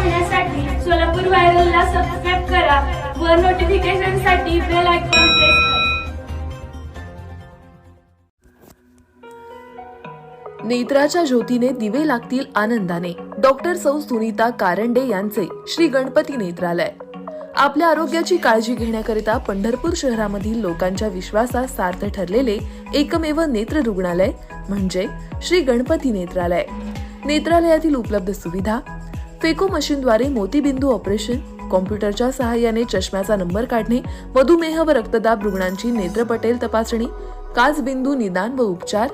पाहण्यासाठी सोलापूर व्हायरलला सबस्क्राईब करा व नोटिफिकेशनसाठी बेल आयकॉन प्रेस करा. नेत्राच्या ज्योतीने दिवे लागतील आनंदाने. डॉक्टर सौ सुनीता कारंडे यांचे श्री गणपती नेत्रालय. आपल्या आरोग्याची काळजी घेण्याकरिता पंढरपूर शहरामधील लोकांच्या विश्वासात सार्थ ठरलेले एकमेव नेत्र रुग्णालय म्हणजे श्री गणपती नेत्रालय. नेत्रालयातील उपलब्ध सुविधा फेको मशीनद्वारे मोतीबिंदू ऑपरेशन कॉम्प्युटरच्या सहाय्याने चष्म्याचा नंबर काढणे मधुमेह व रक्तदाब रुग्णांची नेत्रपटेल तपासणी काचबिंदू निदान व उपचार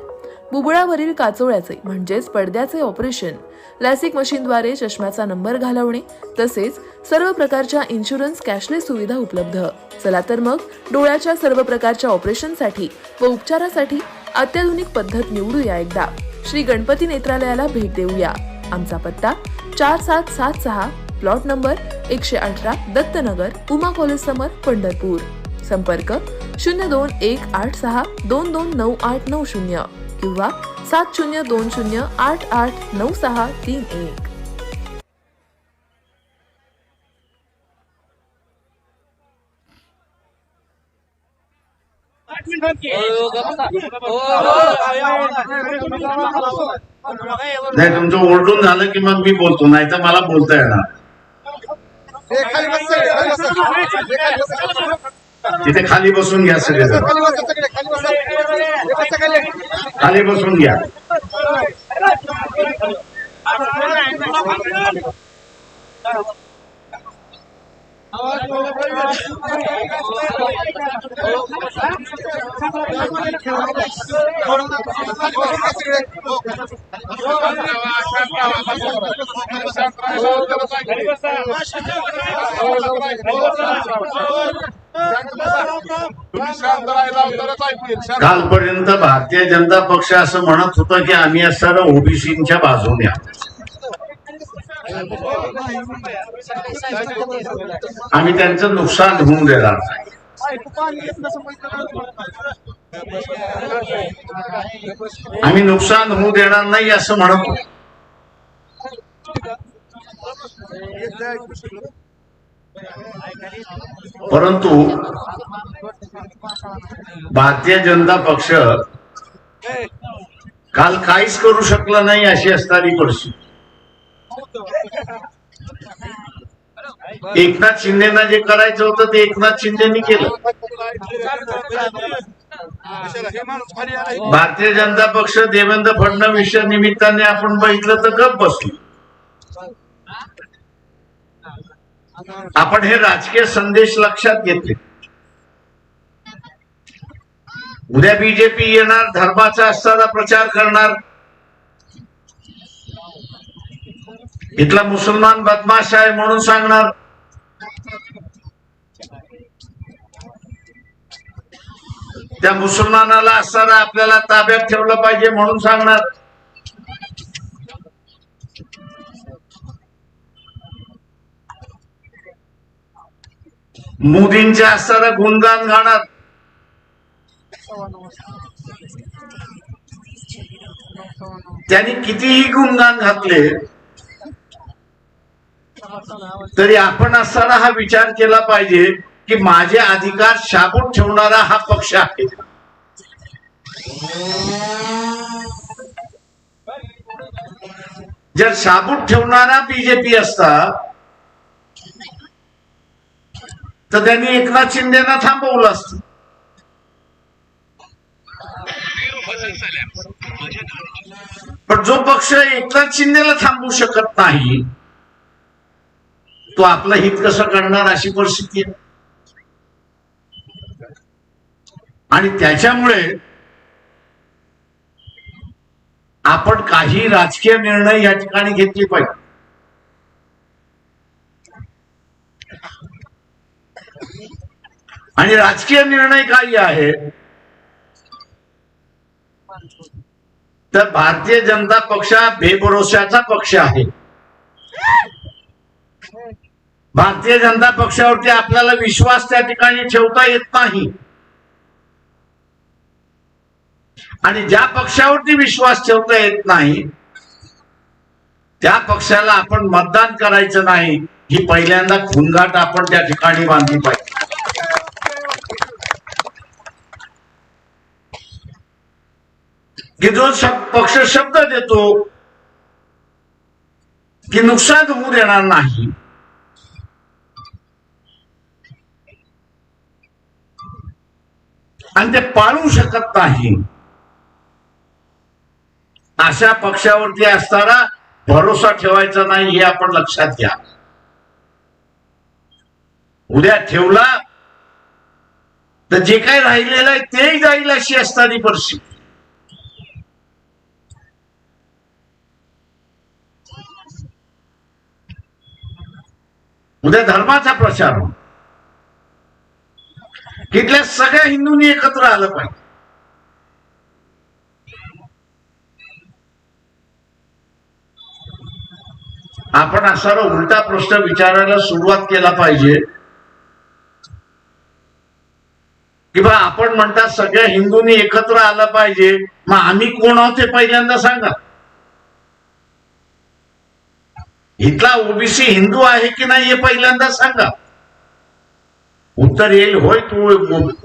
बुबुळावरील काचोळ्याचे म्हणजेच पडद्याचे ऑपरेशन लॅसिक मशीनद्वारे चष्म्याचा नंबर घालवणे तसेच सर्व प्रकारच्या इन्शुरन्स कॅशलेस सुविधा उपलब्ध. चला तर मग डोळ्याच्या सर्व प्रकारच्या ऑपरेशनसाठी व उपचारासाठी अत्याधुनिक पद्धत निवडूया एकदा. श्री गणपती नेत्रालयाला भेट देऊया. आमचा पत्ता चार सात सात सहा प्लॉट नंबर एकशे अठरा दत्तनगर उमा कॉलेज समोर पंढरपूर. संपर्क शून्य दोन एक आठ सहा दोन दोन नऊ आठ नऊ शून्य किंवा सात शून्य दोन शून्य आठ आठ नऊ सहा तीन एक. नाही तुमचं ओरडून झालं की मग मी बोलतो नाही तर मला बोलता येणार हे. हे. तिथे खाली बसून घ्या सगळे. हे. खाली बसून घ्या कालपर्यंत भारतीय जनता पक्ष असं म्हणत होतं की आम्ही असताना ओबीसीच्या बाजूने आहोत. आम्ही त्यांचं नुकसान होऊन देणार. नाही आम्ही नुकसान होऊ देणार नाही असं म्हणत परंतु भारतीय जनता पक्ष काल काहीच करू शकला नाही अशी असणारी परिस्थिती. एकनाथ शिंदेना जे करायचं होतं ते एकनाथ शिंदेनी केलं. भारतीय जनता पक्ष देवेंद्र फडणवीस निमित्ताने आपण बघितलं तर गप बसलो. आपण हे राजकीय संदेश लक्षात घेतले. उद्या बीजेपी येणार धर्माचा असताना प्रचार करणार इथला मुसलमान बदमाश आहे म्हणून सांगणार. त्या मुसलमानाला असताना आपल्याला ताब्यात ठेवलं पाहिजे म्हणून सांगणार. मोदींच्या असताना गुणगान गाणार. त्यांनी कितीही गुणगान घातले तरी आपण असताना हा विचार केला पाहिजे की माझे अधिकार शाबूत ठेवणारा हा पक्ष आहे. जर शाबूत ठेवणारा बीजेपी असता तर त्यांनी एकनाथ शिंदेना थांबवलं असतं. पण जो पक्ष एकनाथ शिंदेला थांबवू शकत नाही तो आपलं हित कसं करणार अशी परिस्थिती आहे. आणि त्याच्यामुळे आपण काही राजकीय निर्णय या ठिकाणी घेतले पाहिजे. आणि राजकीय निर्णय काही आहे. तर भारतीय जनता पक्ष हा बेभरोशाचा पक्ष आहे. भारतीय जनता पक्षावरती आपल्याला विश्वास त्या ठिकाणी ठेवता येत नाही. आणि ज्या पक्षावरती विश्वास ठेवता येत नाही त्या पक्षाला आपण मतदान करायचं नाही ही पहिल्यांदा खुनगाट आपण त्या ठिकाणी बांधली पाहिजे. की जो पक्ष शब्द देतो की नुकसान होऊ देणार नाही. आणि ते पाळू शकत नाही. अशा पक्षावरती असताना भरोसा ठेवायचा नाही हे आपण लक्षात घ्या. उद्या ठेवला तर जे काही राहिलेलं आहे तेही जाईल अशी असणारी परिस्थिती. उद्या धर्माचा प्रचार होतो तिथल्या सगळ्या हिंदूंनी एकत्र आलं पाहिजे. आपण असा उलटा प्रश्न विचारायला सुरुवात केला पाहिजे. की बा आपण म्हणतात सगळ्या हिंदूंनी एकत्र आलं पाहिजे. मग आम्ही कोण आहोत ते पहिल्यांदा सांगा. इथला ओबीसी हिंदू आहे की नाही हे पहिल्यांदा सांगा. उत्तर येईल होय तू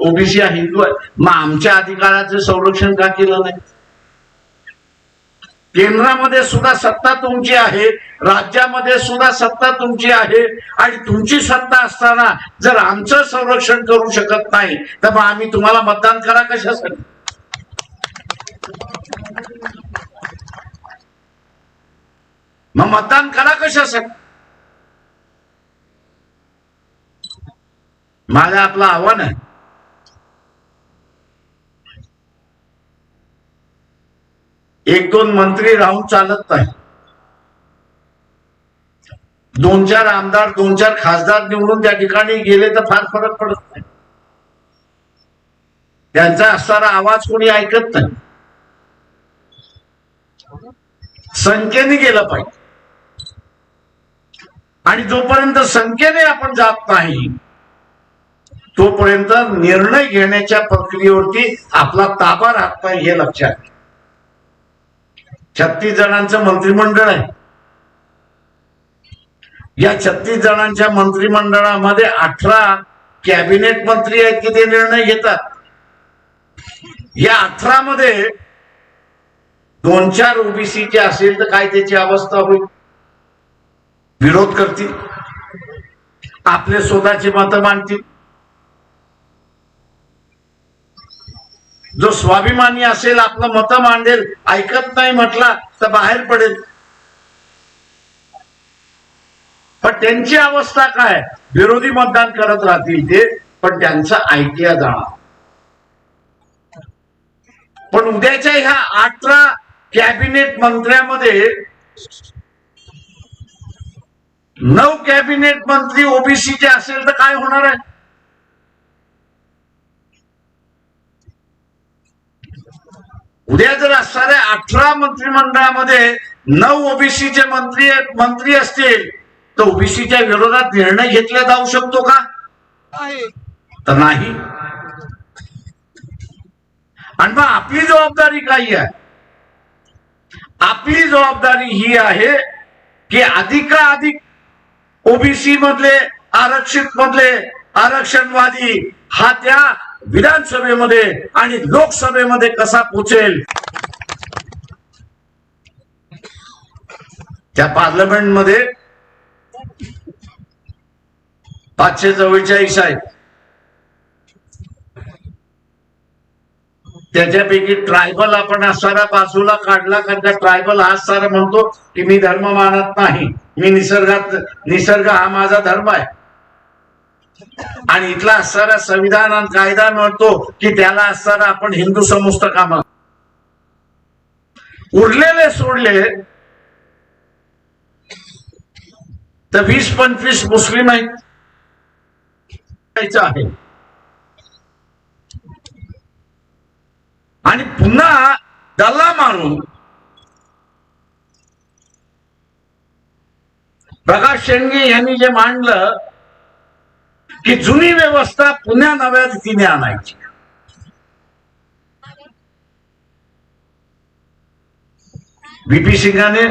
ओबीसी हिंदू आहे. मग आमच्या अधिकाराचं संरक्षण का केलं नाही? केंद्रामध्ये सुद्धा सत्ता तुमची आहे राज्यामध्ये सुद्धा सत्ता तुमची आहे आणि तुमची सत्ता असताना जर आमचं संरक्षण करू शकत नाही तर मग आम्ही तुम्हाला मतदान करा कशासाठी? मग मतदान करा कशासाठी? माझं आपलं आव्हान आहे. एक दोन मंत्री राहून चालत नाही. दोन चार आमदार दोन चार खासदार निवडून त्या ठिकाणी गेले तर फार फरक पडत नाही. त्यांचा असणारा आवाज कोणी ऐकत नाही. संख्येने गेलं पाहिजे. आणि जोपर्यंत संख्येने आपण जात नाही तोपर्यंत निर्णय घेण्याच्या प्रक्रियेवरती आपला ताबा राखता हे लक्षात छत्तीस जणांचं मंत्रिमंडळ आहे. या छत्तीस जणांच्या मंत्रिमंडळामध्ये अठरा कॅबिनेट मंत्री आहेत की ते निर्णय घेतात? या अठरा मध्ये दोन चार ओबीसीचे असेल तर काय त्याची अवस्था होईल? विरोध करतील? आपले स्वतःची मतं मांडतील? जो स्वाभिमानी असेल आपलं मतं मांडेल ऐकत नाही म्हटला तर बाहेर पडेल. पण त्यांची अवस्था काय? विरोधी मतदान करत राहतील ते पण त्यांचा ऐकल्या जाणार. पण उद्याच्या ह्या अठरा कॅबिनेट मंत्र्यामध्ये नऊ कॅबिनेट मंत्री ओबीसीचे असेल तर काय होणार आहे? उद्या जर असणाऱ्या अठरा मंत्रिमंडळामध्ये नऊ ओबीसीचे मंत्री मंत्री असतील तर ओबीसीच्या विरोधात निर्णय घेतला जाऊ शकतो का? तर नाही. आणि मग आपली जबाबदारी काय आहे? आपली जबाबदारी ही आहे की अधिकाधिक ओबीसी मधले आरक्षित मधले आरक्षणवादी हा त्या विधानसभेमध्ये आणि लोकसभेमध्ये कसा पोचेल? त्या पार्लमेंटमध्ये पाचशे चव्वेचाळीस आहेत. त्याच्यापैकी ट्रायबल आपण असणारा बाजूला काढला कारण का ट्रायबल हा सारा म्हणतो की मी धर्म मानत नाही. मी निसर्गात निसर्ग हा माझा धर्म आहे. आणि इथला असणारा संविधान आणि कायदा म्हणतो की त्याला असणारा आपण हिंदू समजतं कामा. उरलेले सोडले. तर वीस पंचवीस मुस्लिम आहेत. आहे. आणि पुन्हा दल्ला मारून प्रकाश शेंडगे यांनी जे मांडलं की जुनी व्यवस्था पुन्हा नव्या रीतीने आणायची. बीपी सिंगाने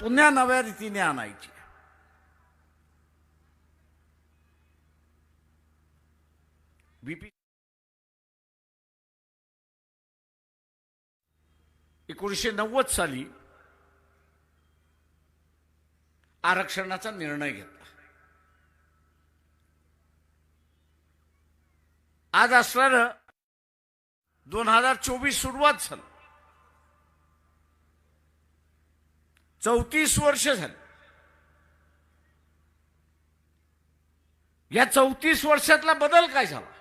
पुन्हा नव्या रीतीने आणायची. बीपी एकोणीसशे नव्वद साली आरक्षणाचा निर्णय घेतला. आज असणार दोन हजार चोवीस सुरुवात झाली. चौतीस वर्ष झाली. या चौतीस वर्षातला बदल काय झाला?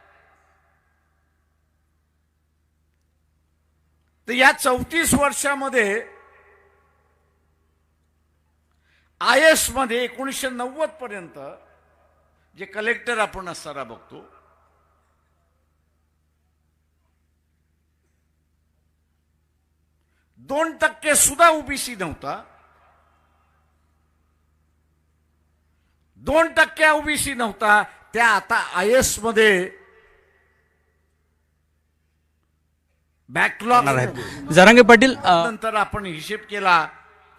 तर या चौतीस वर्षामध्ये आय एसमध्ये एकोणीसशे नव्वद पर्यंत जे कलेक्टर आपण असताना बघतो दोन टक्के सुद्धा ओबीसी नव्हता. दोन टक्के ओबीसी नव्हता. त्या आता आय एसमध्ये बॅकलॉग जरांगे पाटील नंतर आपण हिशेब केला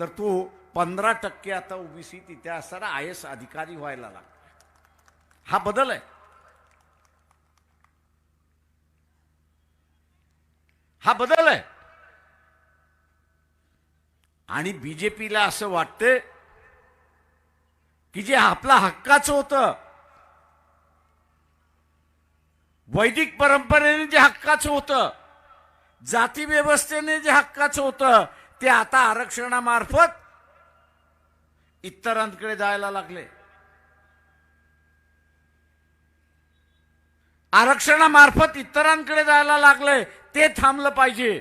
तर तो पंधरा टक्के आता ओबीसी तिथे असताना आय एस अधिकारी व्हायला लागला. हा बदल आहे. हा बदल आहे. आणि बीजेपीला असं वाटतं की जे आपला हक्काचं होतं वैदिक परंपरेने जे हक्काचं होतं जाती व्यवस्थेने जे हक्काचं होतं ते आता आरक्षणामार्फत इतरांकडे जायला लागले. आरक्षणामार्फत इतरांकडे जायला लागले ते थांबलं पाहिजे.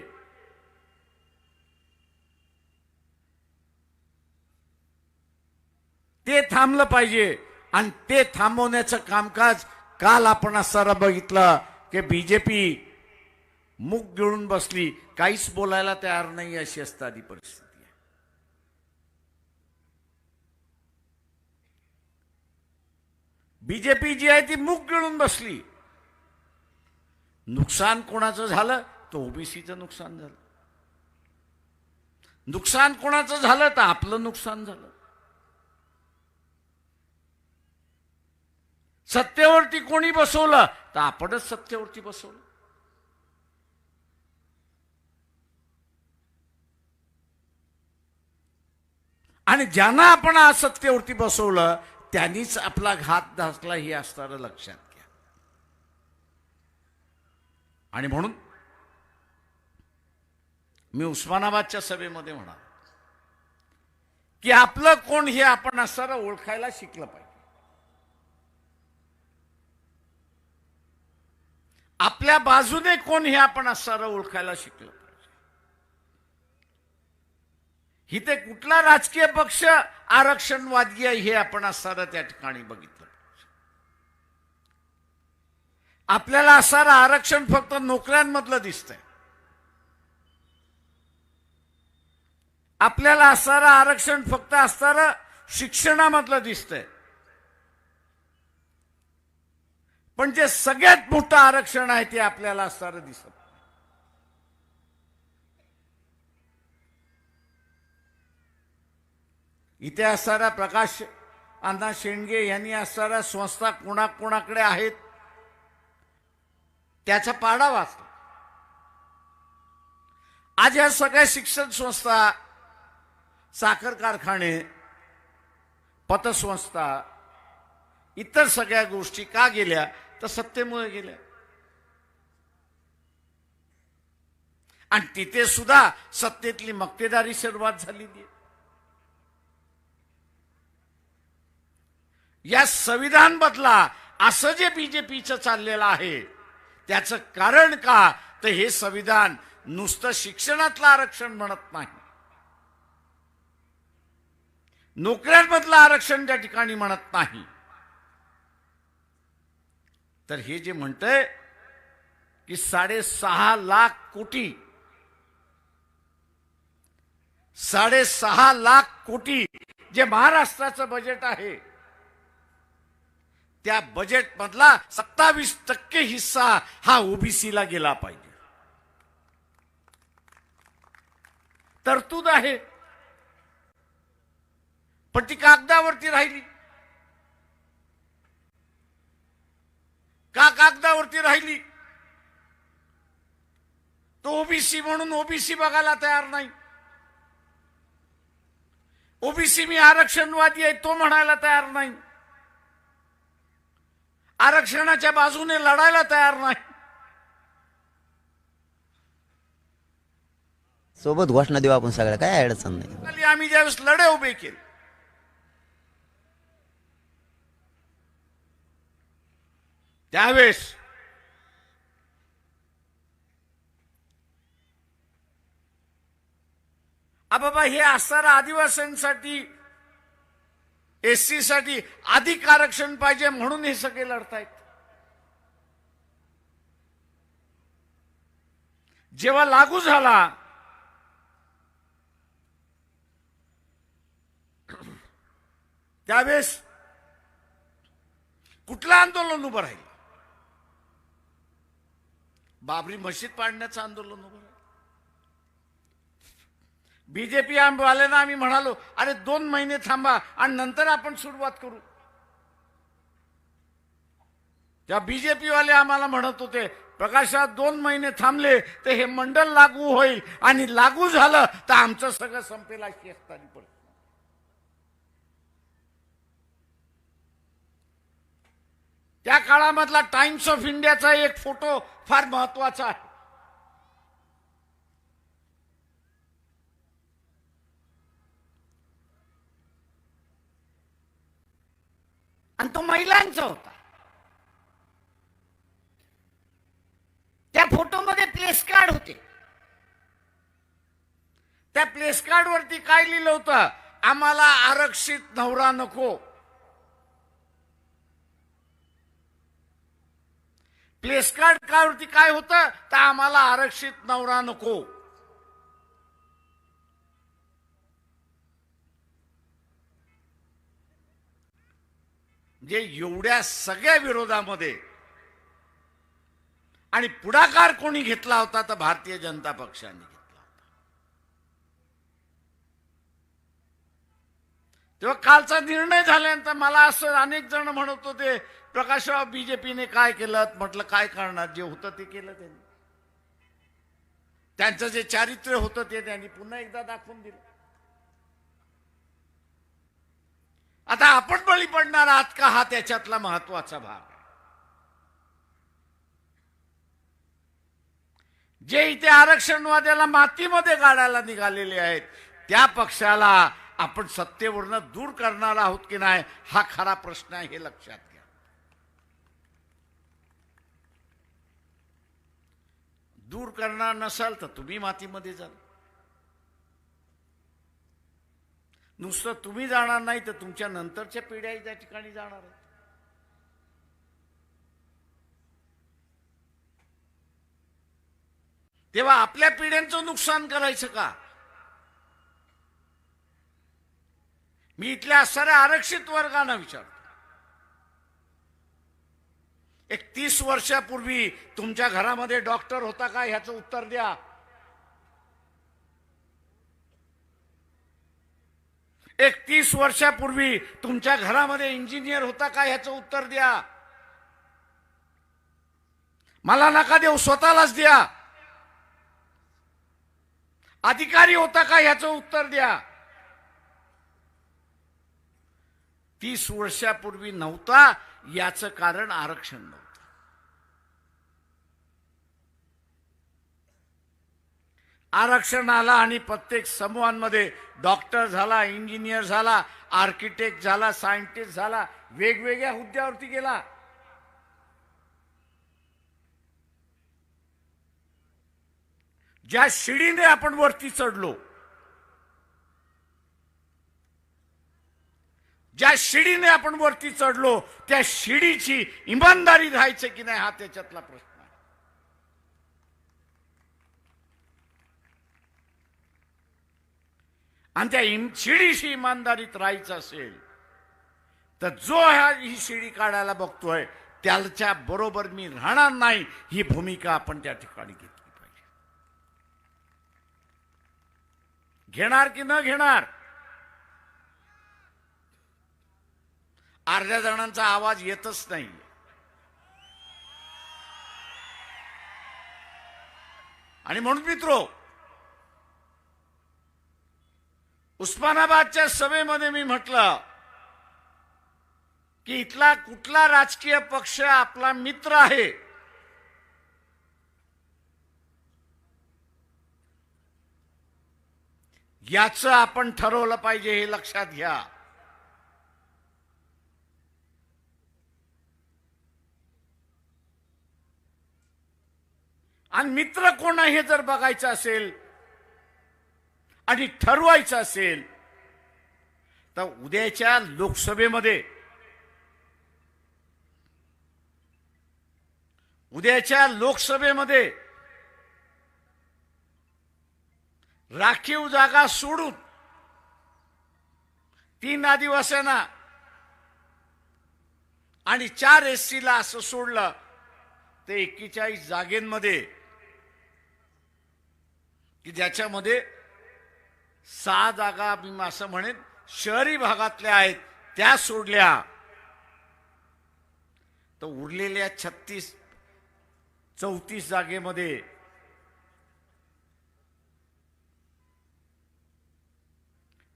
ते थांबलं पाहिजे आणि ते थांबवण्याचं कामकाज काल आपण असताना बघितलं की बीजेपी मुख गिळून बसली काहीच बोलायला तयार नाही अशी असणारी परिस्थिती आहे. बीजेपी जी आहे ती मुख गिळून बसली. नुकसान कोणाचं झालं? तर ओबीसीचं नुकसान झालं. नुकसान कोणाचं झालं? तर आपलं नुकसान झालं. सत्तेवरती कोणी बसवलं? तर आपणच सत्तेवरती बसवलं. आणि ज्यांना आपण असत्यवरती बसवलं त्यांनीच आपला घात घातला हे असणारं लक्षात घ्या. आणि म्हणून मी उस्मानाबादच्या सभेमध्ये म्हणा की आपलं कोण हे आपण असणारं ओळखायला शिकलं पाहिजे. आपल्या बाजूने कोण हे आपण असणारं ओळखायला शिकलं पाहिजे इथे कुठला राजकीय पक्ष आरक्षणवादी आहे हे आपण असताना त्या ठिकाणी बघितलं. आपल्याला असणारं आरक्षण फक्त नोकऱ्यांमधलं दिसतंय. आपल्याला असणारं आरक्षण फक्त असणारं शिक्षणामधलं दिसतंय. पण जे सगळ्यात मोठं आरक्षण आहे ते आपल्याला असणारं दिसत इथे असणारा प्रकाश अण्णा शेंडगे यांनी असणाऱ्या संस्था कोणाकोणाकडे आहेत? त्याचा पाडा वाचला. आज या सगळ्या शिक्षण संस्था साखर कारखाने पतसंस्था इतर सगळ्या गोष्टी का गेल्या? तर सत्तेमुळे गेल्या. आणि तिथे सुद्धा सत्तेतली मक्तेदारी सुरुवात झालेली आहे. या संविधान बदला असं जे बीजेपीचं चाललेलं आहे त्याचं कारण का? तर हे संविधान नुसतं शिक्षणातलं आरक्षण म्हणत नाही. नोकऱ्यांमधलं आरक्षण त्या ठिकाणी म्हणत नाही. तर हे जे म्हणतंय की साडेसहा लाख कोटी साडेसहा लाख कोटी जे महाराष्ट्राचं बजेट आहे त्या बजेट मधला सत्तावीस टक्के हिस्सा हा ओबीसीला गेला पाहिजे. तरतूद आहे. पण ती कागदावरती राहिली. का कागदावरती राहिली? तो ओबीसी म्हणून ओबीसी बघायला तयार नाही. ओबीसी मी आरक्षणवादी आहे तो म्हणायला तयार नाही. आरक्षणाच्या बाजूने लढायला तयार नाही. सोबत घोषणा देऊ आपण सगळ्या काय अडचण नाही. आम्ही ज्यावेळेस लढे उभे केले. त्यावेळेस आ बाबा हे असणाऱ्या आदिवासींसाठी एससी साठी अधिक आरक्षण पाहिजे म्हणून हे सगळे लढतायत. जेव्हा लागू झाला त्यावेळेस कुठलं आंदोलन उभं राहील? बाबरी मशीद पाडण्याचं आंदोलन उभं राहिलं. बीजेपी वाल्यांना आम्ही म्हणालो अरे दोन महिने थांबा आणि नंतर आपण सुरुवात करू. त्या बीजेपी वाले आम्हाला म्हणत होते प्रकाशात दोन महिने थांबले तर हे मंडळ लागू होईल आणि लागू झालं तर आमचं सगळं संपेल अशी असताना पडत त्या काळामधला टाइम्स ऑफ इंडियाचा एक फोटो फार महत्त्वाचा आहे. आणि तो महिलांचा होता. त्या फोटोमध्ये प्लेस कार्ड होते. त्या प्लेस कार्ड वरती काय लिहिलं होतं? आम्हाला आरक्षित नवरा नको. प्लेस कार्ड कावरती काय होतं? तर आम्हाला आरक्षित नवरा नको. जे एवढ्या सगळ्या विरोधामध्ये आणि पुढाकार कोणी घेतला होता तर भारतीय जनता पक्षाने घेतला होता. तेव्हा कालचा निर्णय झाल्यानंतर मला असं अनेक जण म्हणत होते प्रकाशराव बीजेपीने काय केलं? म्हटलं काय करणार? जे होतं ते केलं त्यांनी. त्यांचं जे चारित्र्य होतं ते त्यांनी पुन्हा एकदा दाखवून दिलं. आता आपण बळी पडणार आहात का? हा त्याच्यातला महत्त्वाचा भाग आहे. जे इथे आरक्षणवाद्याला मातीमध्ये गाडायला निघालेले आहेत त्या पक्षाला आपण सत्तेवरनं दूर करणार आहोत की नाही हा खरा प्रश्न आहे हे लक्षात घ्या. दूर करणार नसाल तर तुम्ही मातीमध्ये जाल नुसतं तुम्ही जाणार नाही तर तुमच्या नंतरच्या पिढ्याही त्या ठिकाणी जाणार आहेत. तेव्हा आपल्या पिढ्यांचं नुकसान करायचं का? मी इथल्या साऱ्या आरक्षित वर्गांना विचारतो. एक तीस वर्षापूर्वी तुमच्या घरामध्ये डॉक्टर होता का? ह्याचं उत्तर द्या. एक तीस वर्षापूर्वी तुमच्या घरामध्ये इंजिनियर होता का ह्याचं उत्तर द्या. मला नका देऊ स्वतःलाच द्या. अधिकारी होता का ह्याचं उत्तर द्या. तीस वर्षापूर्वी नव्हता याचं कारण आरक्षण नव्हतं. आरक्षण आला आणि प्रत्येक समूहांमध्ये डॉक्टर झाला इंजिनियर झाला आर्किटेक्ट झाला सायंटिस्ट झाला वेगवेगळ्या हुद्द्यावरती गेला. ज्या शिडीने आपण वरती चढलो ज्या शिडीने आपण वरती चढलो त्या शिडीची इमानदारी राहायचं की नाही हा त्याच्यातला प्रश्न आहे आणि त्या हिमशिडीशी शिडीशी इमानदारीत राहायचं असेल तर जो ह्या ही शिडी काढायला बघतोय त्याच्या बरोबर मी राहणार नाही ही भूमिका आपण त्या ठिकाणी घेतली पाहिजे. घेणार की न घेणार? अर्ध्या जणांचा आवाज येतच नाही. आणि म्हणून मित्रो उस्मानाबादच्या सभेमध्ये मी म्हटलं की इथला कुठला राजकीय पक्ष आपला मित्र आहे? याचं आपण ठरवलं पाहिजे हे लक्षात घ्या. आणि मित्र कोण आहे हे जर बघायचं असेल आणि ठरवायचं असेल तर उद्याच्या लोकसभेमध्ये उद्याच्या लोकसभेमध्ये राखीव जागा सोडून तीन आदिवासींना आणि चार एस ला असं सोडलं ते एक्केचाळीस जागेंमध्ये की ज्याच्यामध्ये सहा जागा मी असं म्हणेन शहरी भागातल्या आहेत त्या सोडल्या. तर उरलेल्या छत्तीस चौतीस जागेमध्ये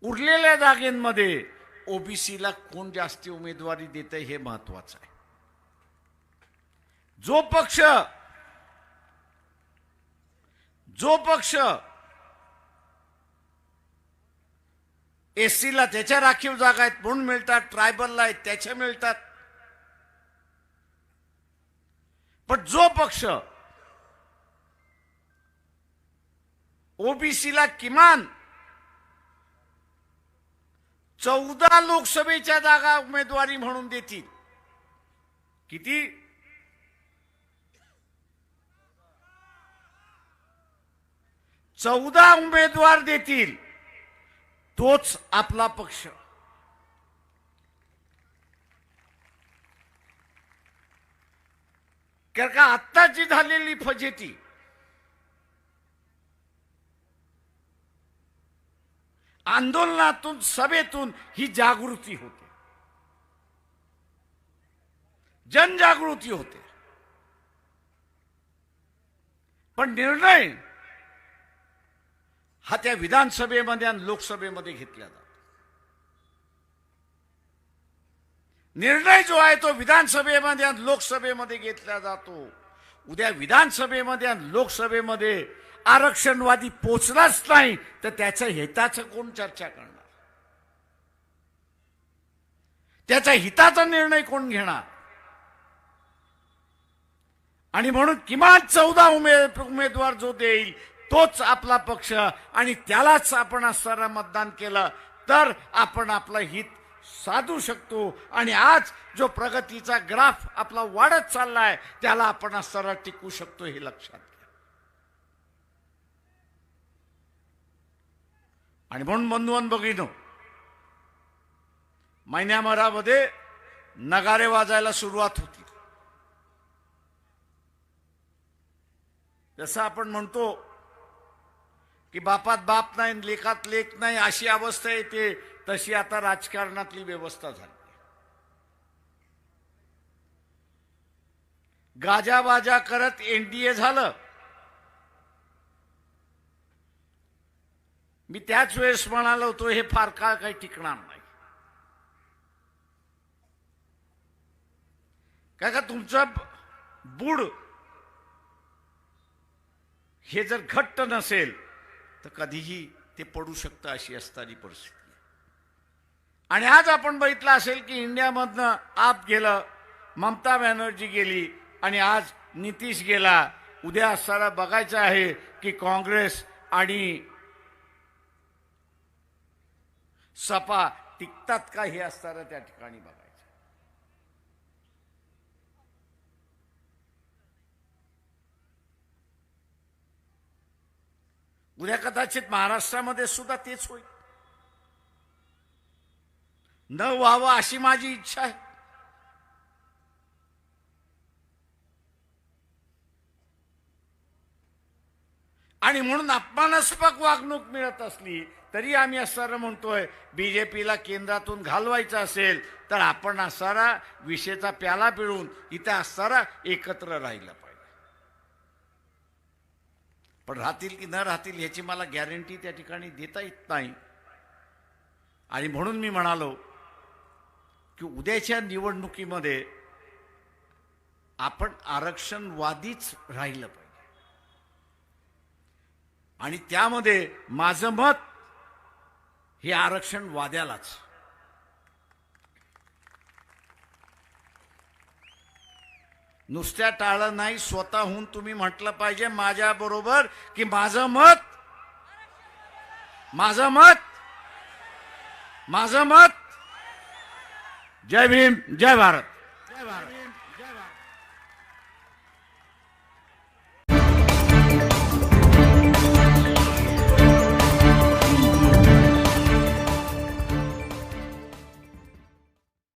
उरलेल्या जागेमध्ये ओबीसीला कोण जास्ती उमेदवारी देत हे महत्वाचं आहे. जो पक्ष जो पक्ष एससीला त्याच्या राखीव जागा आहेत म्हणून मिळतात ट्रायबलला आहेत त्याच्या मिळतात. पण जो पक्ष ओबीसीला किमान चौदा लोकसभेच्या जागा उमेदवारी म्हणून देतील किती? चौदा उमेदवार देतील. तोच आपला पक्ष. कारण का आत्ताची झालेली फजेती आंदोलनातून सभेतून ही जागृती होते. जनजागृती होते. पण निर्णय हा त्या विधानसभेमध्ये आणि लोकसभेमध्ये घेतला जातो. निर्णय जो आहे तो विधानसभेमध्ये आणि लोकसभेमध्ये घेतला जातो. उद्या विधानसभेमध्ये आणि लोकसभेमध्ये आरक्षणवादी पोचलाच नाही तर त्याच्या हिताचं कोण चर्चा करणार? त्याच्या हिताचा निर्णय कोण घेणार? आणि म्हणून किमान चौदा उमेद उमेदवार जो देईल तोच आपला पक्ष आणि त्यालाच आपण असताना मतदान केलं तर आपण आपलं हित साधू शकतो. आणि आज जो प्रगतीचा ग्राफ आपला वाढत चाललाय त्याला आपण असताना टिकू शकतो हे लक्षात घ्या. आणि म्हणून बंधुवन बघिनो महिन्याभरामध्ये नगारे वाजायला सुरुवात होती. जसं आपण म्हणतो की बापात बाप नाही आणि लेखात लेख नाही अशी अवस्था येते तशी आता राजकारणातली व्यवस्था झाली. गाजाबाजा करत एनडीए झालं. मी त्याच वेळेस म्हणालो होतो हे फार काळ काही टिकणार नाही. काय का तुमचं बुड हे जर घट्ट नसेल तर कधीही ते पडू शकतं अशी असणारी परिस्थिती. आणि आज आपण बघितलं असेल की इंडियामधनं आप गेलं ममता बॅनर्जी गेली आणि आज नितीश गेला. उद्या असताना बघायचं आहे की काँग्रेस आणि सपा टिकतात का हे असताना त्या ठिकाणी बघा उद्या कदाचित महाराष्ट्रामध्ये सुद्धा तेच होईल. न व्हावं अशी माझी इच्छा आहे. आणि म्हणून अपमानास्पद वागणूक मिळत असली तरी आम्ही असणारं म्हणतोय बीजेपीला केंद्रातून घालवायचं असेल तर आपण असणारा विषेचा प्याला पिळून इथं असणारा एकत्र राहिलं. पण राहतील की न राहतील ह्याची मला गॅरंटी त्या ठिकाणी देता येत नाही. आणि म्हणून मी म्हणालो की उद्याच्या निवडणुकीमध्ये आपण आरक्षणवादीच राहिलं पाहिजे. आणि त्यामध्ये माझं मत हे आरक्षण वाद्यालाच नुसत्या टाळं नाही स्वतःहून तुम्ही म्हटलं पाहिजे माझ्या बरोबर की माझं मत माझं मत माझं मत. जय भीम जय भारत. जय भारत.